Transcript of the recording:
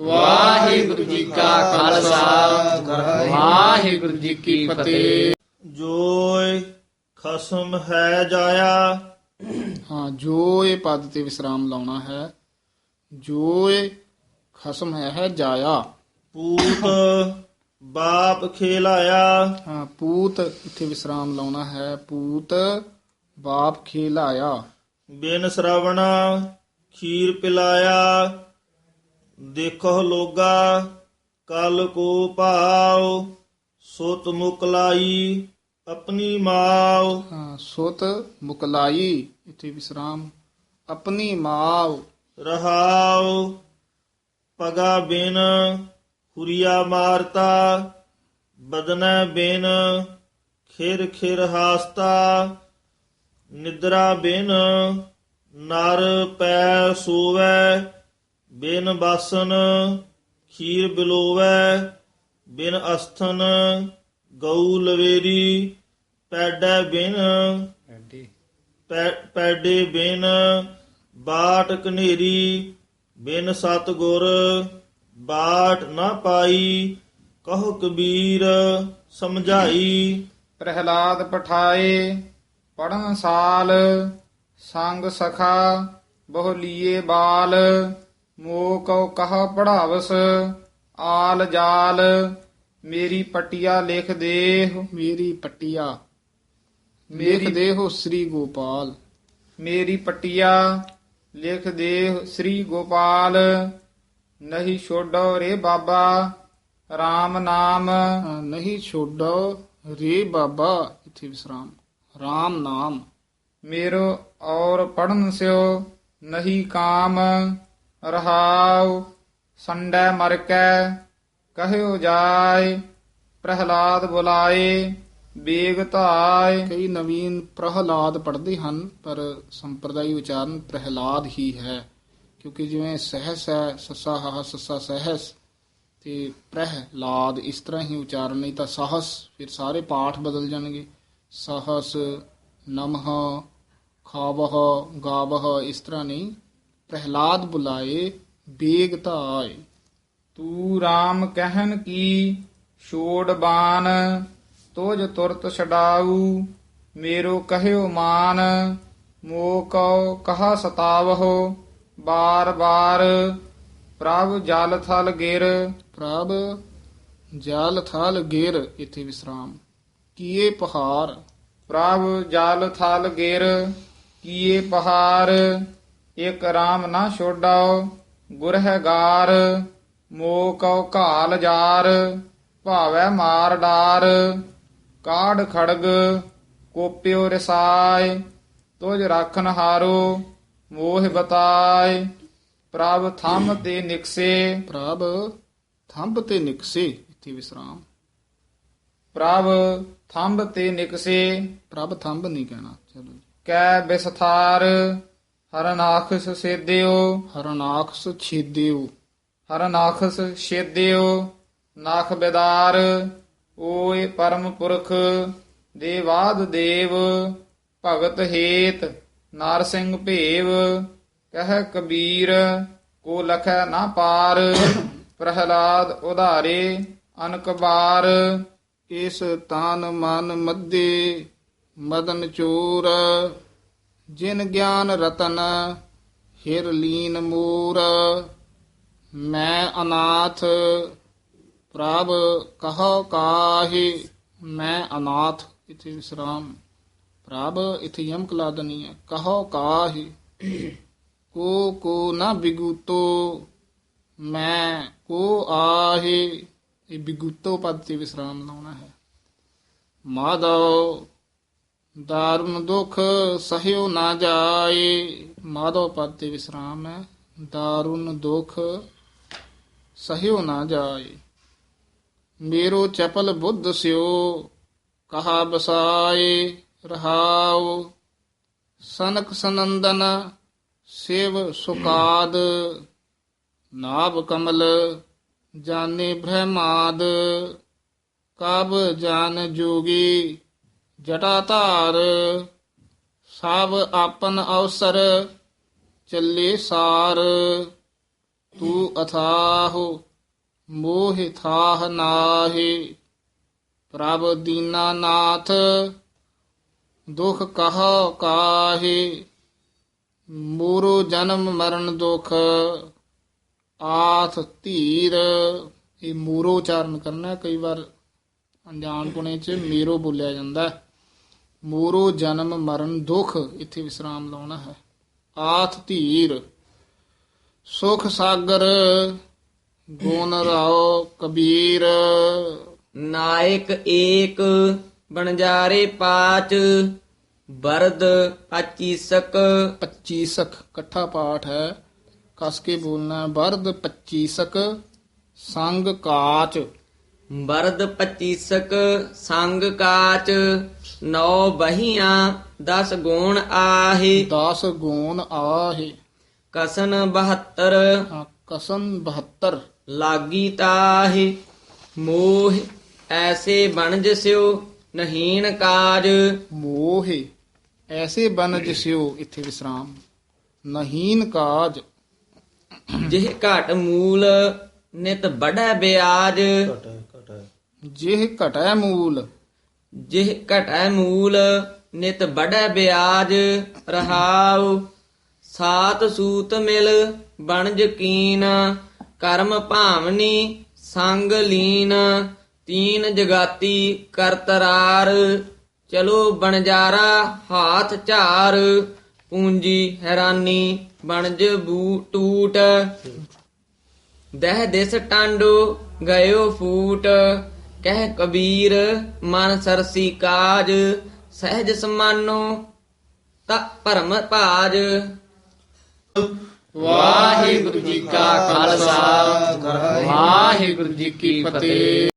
ਵਾਹਿਗੁਰੂ ਜੀ ਕਾ ਖਾਲਸਾ। ਵਾਹਿਗੁਰੂ ਜੀ ਕੀ ਫਤਿਹ। ਜੋਇ ਖਸਮ ਹੈ ਜਾਇਆ। ਹਾਂ ਜੋ ਇਹ ਪਦ ਤੇ ਵਿਸਰਾਮ ਲਾਉਣਾ ਹੈ। ਜੋ ਇਹ ਖਸਮ ਹੈ ਹੈ ਜਾਇਆ। ਪੂਤ ਬਾਪ ਖੇਲਾਇਆ। ਹਾਂ ਪੂਤ ਇੱਥੇ ਵਿਸਰਾਮ ਲਾਉਣਾ ਹੈ। ਪੂਤ ਬਾਪ ਖੇਲਾਇਆ। ਬਿਨ ਸ਼ਰਵਣਾ ਖੀਰ ਪਿਲਾਇਆ। ਦੇਖੋ ਲੋਗਾ ਕਲ ਕੋ ਭਾਉ ਸੁਤ ਮੁਕਲਾਈ ਆਪਣੀ ਮਾਉ। ਹਾਂ ਸੁਤ ਮੁਕਲਾਈ ਇੱਥੇ ਵਿਸਰਾਮ ਆਪਣੀ ਮਾਵ ਰਹਾਉ ਪਗਾ ਬਿਨ ਹੁਰੀਆ ਮਾਰਤਾ ਬਦਨੈ ਬਿਨ ਖਿਰ ਖਿਰ ਹਾਸਤਾ। ਨਿਦਰਾ ਬਿਨ ਨਰ ਪੈ ਸੋਵੈ ਬਿਨ ਬਾਸਨ ਖੀਰ ਬਿਲੋਵੈ ਬਿਨ ਅਸਥਨ ਗਊ ਲਵੇਰੀ ਪੈਡੈ ਬਿਨ ਪੈਡੇ। ਬਿਨ ਬਾਟ ਕਨੇਰੀ ਬਿਨ ਸਤ ਗੁਰ ਬਾਟ ਨਾ ਪਾਈ ਕਹੋ ਕਬੀਰ ਸਮਝਾਈ। ਪ੍ਰਹਿਲਾਦ ਪਠਾਏ ਪੜਨ ਸਾਲ ਸੰਗ ਸਖਾ ਬਹੁ ਲੀਏ ਬਾਲ ਮੋ ਕਉ ਕਹ ਪੜਾਵਸ ਆਲ ਜਾਲ ਮੇਰੀ ਪਟਿਆ ਲਿਖ ਦੇਹ। ਮੇਰੀ ਪਟਿਆ ਲਿਖ ਦੇਹੁ ਸ੍ਰੀ ਗੋਪਾਲ। ਮੇਰੀ ਪਟਿਆ ਲਿਖ ਦੇਹ ਸ੍ਰੀ ਗੋਪਾਲ। ਨਹੀਂ ਛੋਡੋ ਰੇ ਬਾਬਾ RAM ਨਾਮ। ਨਹੀਂ ਛੋਡੋ ਰੇ ਬਾਬਾ ਇਥੇ ਵਿਸਰਾਮ। RAM ਨਾਮ। ਮੇਰੋ ਔਰ ਪੜਨ ਸਿਓ ਨਹੀਂ ਕਾਮ। ਰਹਾਉ, ਸੰਡੈ ਮਰ ਕੈ ਕਹਿਓ ਜਾਏ ਪ੍ਰਹਲਾਦ ਬੁਲਾਏ ਬੇਗ ਧਾਇ। ਕਈ ਨਵੀਨ ਪ੍ਰਹਲਾਦ ਪੜ੍ਹਦੇ ਹਨ, ਪਰ ਸੰਪਰਦਾਈ ਉਚਾਰਨ ਪ੍ਰਹਲਾਦ ਹੀ ਹੈ, ਕਿਉਂਕਿ ਜਿਵੇਂ ਸਹਸ ਹੈ, ਸੱਸਾ ਹਾ, ਸੱਸਾ ਸਹਸ, ਤੇ ਪ੍ਰਹਿਲਾਦ ਇਸ ਤਰ੍ਹਾਂ ਹੀ ਉਚਾਰਨ, ਨਹੀਂ ਤਾਂ ਸਾਹਸ, ਫਿਰ ਸਾਰੇ ਪਾਠ ਬਦਲ ਜਾਣਗੇ। ਸਾਹਸ, ਨਮਹ, ਖਾਵਹ, ਗਾਵਹ, ਇਸ ਤਰ੍ਹਾਂ ਨਹੀਂ ਪ੍ਰਹਿਲਾਦ ਬੁਲਾਏ ਬੇਗ ਧਾਏ। ਤੂੰ RAM ਕਹਿਨ ਕੀ ਛੋੜ ਬਾਨ ਤੋਜ ਤੁਰਤ ਛਡਾਊ ਮੇਰੋ ਕਹਿਓ ਮਾਨ ਮੋ ਕਉ ਕਹਾ ਸਤਾਵਹੁ ਬਾਰ ਬਾਰ ਪ੍ਰਭ ਜਲ ਥਲ ਗਿਰ। ਪ੍ਰਭ ਜਲ ਥਲ ਗਿਰ ਇਥੇ ਵਿਸਰਾਮ। ਕੀਏ ਪਹਾੜ ਪ੍ਰਭ ਜਲ ਥਲ ਗਿਰ ਕੀਏ ਪਹਾੜ ਇਕ ਰਾਮ ਨਾ ਛੋਡਾਓ ਗੁਰ ਹੈ ਗਾਰ ਮੋ ਕਉ ਘਾਲ ਜਾਰ ਭਾਵੈ ਮਾਰ ਡਾਰ ਕਾੜ ਖੜਗ ਕੋਪਿਓ ਰਸਾਇ ਤੁਜ ਰਾਖਨ ਹਾਰੋ ਮੋਹ ਬਤਾਏ ਪ੍ਰਭ ਥੰਮ ਤੇ ਨਿਕਸੇ। ਪ੍ਰਭ ਥੰਬ ਤੇ ਨਿਕਸੇ ਇਥੇ ਵਿਸਰਾਮ। ਪ੍ਰਭ ਥੰਬ ਤੇ ਨਿਕਸੇ। ਪ੍ਰਭ ਥੰਬ ਨਹੀਂ ਕਹਿਣਾ ਚਲੋ। ਕੈ ਬਿਸਥਾਰ ਹਰਨਾਖਸ ਸੇਦਿਓ। ਹਰਨਾਖਸ ਛੇਦਿਓ। ਹਰਨਾਖਸ ਛੇਦਿਓ। ਨਾਖ ਬਿਦਾਰ ਓਏ ਪਰਮ ਪੁਰਖ ਦੇਵਾਦ ਦੇਵ ਭਗਤ ਹੇਤ ਨਾਰ ਸਿੰਘ ਭੇਵ ਕਹਿ ਕਬੀਰ ਕੋ ਲਖੈ ਨਾ ਪਾਰ ਪ੍ਰਹਲਾਦ ਉਧਾਰੇ ਅਨਕ ਬਾਰ ਇਸ ਤਾਨ ਮਨ ਮੱਦੇ ਮਦਨ ਚੋਰ। ਜਿਨ ਗਿਆਨ ਰਤਨ, ਹਿਰ ਲੀਨ ਮੂਰ। ਮੈਂ ਅਨਾਥ, ਪ੍ਰਭ ਕਹੋ ਕਾਹੇ। ਮੈਂ ਅਨਾਥ, ਇਥੇ ਵਿਸਰਾਮ। ਪ੍ਰਭ, ਇਥੇ ਯਮਕ ਲਾਦਨੀ ਹੈ। ਕਹੋ ਕਾਹੇ। ਕੋ ਕੋ ਨਾ ਬਿਗੂਤੋ। ਮੈਂ, ਕੋ ਆਹੇ। ਇਹ ਬਿਗੂਤੋ ਪਦ ਤੇ ਵਿਸਰਾਮ ਲਾਉਣਾ ਹੈ। ਮਾਧਵ ਦਾਰੁਨ ਦੁਖ ਸਹਿਓ ਨਾ ਜਾਏ ਮਾਧਵ ਪਦ ਤੇ ਵਿਸਰਾਮ ਹੈ ਦਾਰੁਨ ਦੁਖ ਸਹਿਓ ਨਾ ਜਾਏ ਮੇਰੋ ਚਪਲ ਬੁੱਧ ਸਿਓ ਕਹਾ ਬਸਾਏ ਰਹਾਉ ਸਨਕ ਸਨੰਦਨ ਸੇਵ ਸੁਕਾਦ ਨਾਭ ਕਮਲ ਜਾਣੇ ਬ੍ਰਹਮਾਦ ਕਬ ਜਾਨ ਜੋਗੀ ਜਟਾ ਧਾਰ, ਸਭ ਆਪਨ ਅਵਸਰ ਚੱਲੇ ਸਾਰ। ਤੂ ਅਥਾਹੁ, ਮੋਹ ਥਾਹ ਨਾਹੀ। ਪ੍ਰਭ ਦੀਨਾ ਨਾਥ, ਦੁਖ ਕਹੋ ਕਾਹੇ। ਮੋਰੋ ਜਨਮ ਮਰਨ ਦੁਖ, ਆਥ ਧੀਰ। ਇਹ ਮੂਰੋ ਉਚਾਰਨ ਕਰਨਾ ਕਈ ਵਾਰ ਅਣਜਾਣ ਪੁਣੇ ਚ ਮੇਰੋ ਬੋਲਿਆ ਜਾਂਦਾ ਹੈ। ਮੂਰੋ ਜਨਮ ਮਰਨ ਦੁਖ ਇੱਥੇ ਵਿਸਰਾਮ ਲਾਉਣਾ ਹੈ। ਆਥ ਧੀਰ ਸੁਖ ਸਾਗਰ ਗੁਣ ਰਾਓ ਕਬੀਰ। ਨਾਇਕ ਏਕ ਬਣਜਾਰੇ ਪਾਚ ਬਰਦ ਪਚੀਸਕ 25 ਇਕੱਠਾ ਪਾਠ ਹੈ। ਕਸ ਕੇ ਬੋਲਣਾ। ਬਰਦ 25 ਸੰਗ ਕਾਚ। ਬਰਦ ਪਚੀਸਕ ਸੰਗ ਕਾਚ ਨੌ ਬਹੀਆਂ ਦਸ ਗੁਣ ਆਹੇ। 10 ਗੁਣ ਆਹੇ। ਕਸਨ 72 ਹਾਂ, ਕਸਮ 72 ਲਾਗੀ ਤਾਹੇ। ਮੋਹ ਐਸੇ ਬਣਜ ਸਿਓ ਨਹੀਨ ਕਾਜ। ਮੋਹੇ ਐਸੇ ਬਨ ਜਿਸਿਓ ਇੱਥੇ ਵਿਸਰਾਮ। ਨਹੀਨ ਕਾਜ। ਜਿਹ ਘਟ ਮੂਲ ਨਿਤ ਬੜੈ ਬਿਆਜ। ਜਿਹ ਘਟੈ ਮੂਲ ਜਿਹ ਘਟੈ ਮੂਲ, ਨਿਤ ਬੜੈ ਬਿਆਜ ਰਹਾਉ। ਸਾਤ ਸੂਤ ਮਿਲ ਬਣਜ ਕੀਨ ਕਰਮ ਭਾਵਨੀ, ਸੰਗ ਲੀਨ। ਤੀਨ ਜਗਾਤੀ ਕਰਤਰਾਰ ਚਲੋ ਬਣਜਾਰਾ, ਹਾਥ ਝਾਰ। ਪੂੰਜੀ ਹੈਰਾਨੀ ਬਣਜ ਬੂ ਟੂਟ। ਦਹਿ ਦਿਸ ਟਾਂਡੋ, ਗਇਓ ਫੂਟ। ਕਹਿ ਕਬੀਰ, ਮਨ ਸਰਸੀ ਕਾਜ, ਸਹਿਜ ਸਮਾਨੋ, ਤਾ ਭਰਮ ਭਾਜ। ਵਾਹਿਗੁਰੂ ਜੀ ਕਾ ਖਾਲਸਾ, ਵਾਹਿਗੁਰੂ ਜੀ ਕੀ ਫਤਿਹ।